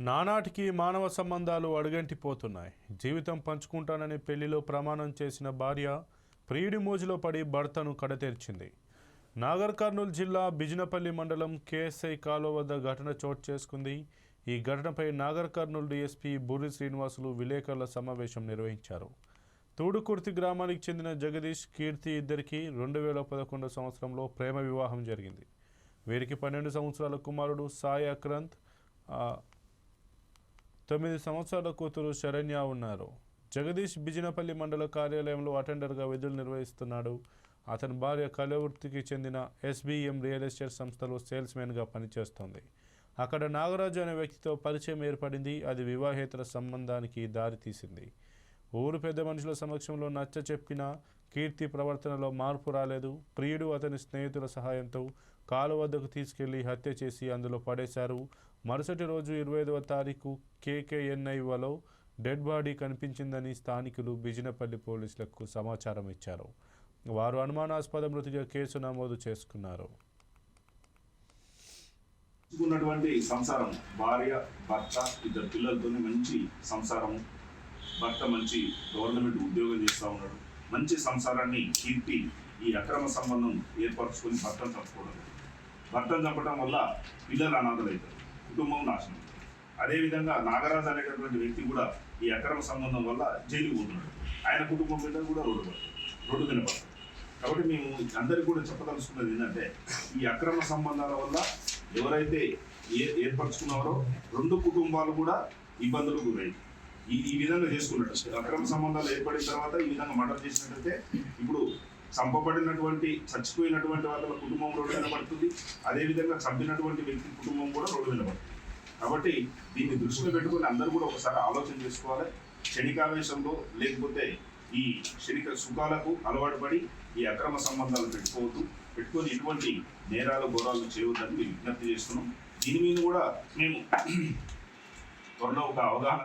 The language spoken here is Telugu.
నానాటికి మానవ సంబంధాలు అడుగంటిపోతున్నాయి. జీవితం పంచుకుంటానని పెళ్ళిలో ప్రమాణం చేసిన భార్య ప్రియుడి మోజులో పడి భర్తను కడతెర్చింది. నాగర్ కర్నూలు జిల్లా బిజినపల్లి మండలం కేఎస్ఐ కాలువ వద్ద ఘటన చోటు చేసుకుంది. ఈ ఘటనపై నాగర్ కర్నూలు డీఎస్పీ బూరి శ్రీనివాసులు విలేకరుల సమావేశం నిర్వహించారు. తూడుకుర్తి గ్రామానికి చెందిన జగదీష్ కీర్తి ఇద్దరికి రెండు వేల పదకొండు సంవత్సరంలో ప్రేమ వివాహం జరిగింది. వీరికి పన్నెండు సంవత్సరాల కుమారుడు సాయి అక్రంత్ తొమ్మిది సంవత్సరాల కూతురు శరణ్య ఉన్నారు. జగదీష్ బిజినపల్లి మండల కార్యాలయంలో అటెండర్గా విధులు నిర్వహిస్తున్నాడు. అతని భార్య కలవృత్తికి చెందిన ఎస్బీఎం రియల్ ఎస్టేట్ సంస్థలో సేల్స్మెన్గా పనిచేస్తోంది. అక్కడ నాగరాజు అనే వ్యక్తితో పరిచయం ఏర్పడింది. అది వివాహేతర సంబంధానికి దారితీసింది. ఊరు పెద్ద మనుషుల సమక్షంలో నచ్చ చెప్పినా కీర్తి ప్రవర్తనలో మార్పు రాలేదు. ప్రియుడు అతని స్నేహితుల సహాయంతో కాలు వద్దకు తీసుకెళ్ళి హత్య చేసి అందులో పడేశారు. మరుసటి రోజు ఇరవై ఐదవ తారీఖు కేకేఎన్ఐవలో డెడ్ బాడీ కనిపించిందని స్థానికులు బిజినపల్లి పోలీసులకు సమాచారం ఇచ్చారు. వారు అనుమానాస్పద మృతిగా కేసు నమోదు చేసుకున్నారు. ఉన్నటువంటి సంసారం భార్య భర్త ఇద్దరు పిల్లలతోనే మంచి సంసారం. భర్త మంచి గవర్నమెంట్ ఉద్యోగం చేస్తూ ఉన్నాడు. మంచి సంసారాన్ని కీర్తి ఈ అక్రమ సంబంధం ఏర్పరచుకొని భర్తను చంపుకోవడం. భర్తను చంపడం వల్ల పిల్లలు అనాథలవుతారు కుటుంబం నాశనం. అదేవిధంగా నాగరాజు అనేటటువంటి వ్యక్తి కూడా ఈ అక్రమ సంబంధం వల్ల జైలుకు పోతున్నాడు. ఆయన కుటుంబం మీద కూడా రోడ్డు పడతారు రోడ్డు మీద కాబట్టి మేము అందరికీ కూడా చెప్పదలుచుకున్నది ఏంటంటే ఈ అక్రమ సంబంధాల వల్ల ఎవరైతే ఏ ఏర్పరచుకున్నారో రెండు కుటుంబాలు కూడా ఇబ్బందులకు గురయ్యాయి. ఈ ఈ విధంగా చేసుకున్నట్టు అక్రమ సంబంధాలు ఏర్పడిన తర్వాత ఈ విధంగా మర్డర్ చేసినట్టయితే ఇప్పుడు చంపబడినటువంటి చచ్చిపోయినటువంటి వాళ్ళ కుటుంబం రోడ్డు మీద పడుతుంది. అదేవిధంగా చంపినటువంటి వ్యక్తి కుటుంబం కూడా రోడ్డు మీద పడుతుంది. కాబట్టి దీన్ని దృష్టిలో పెట్టుకొని అందరూ కూడా ఒకసారి ఆలోచన చేసుకోవాలి. క్షణికావేశంలో లేకపోతే ఈ క్షణిక సుఖాలకు అలవాటు పడి ఈ అక్రమ సంబంధాలు పెట్టుకోవద్దు. పెట్టుకొని ఎటువంటి నేరాలు ఘోరాలు చేయవద్దని మేము విజ్ఞప్తి చేస్తున్నాం. దీని మీద కూడా మేము త్వరలో ఒక అవగాహన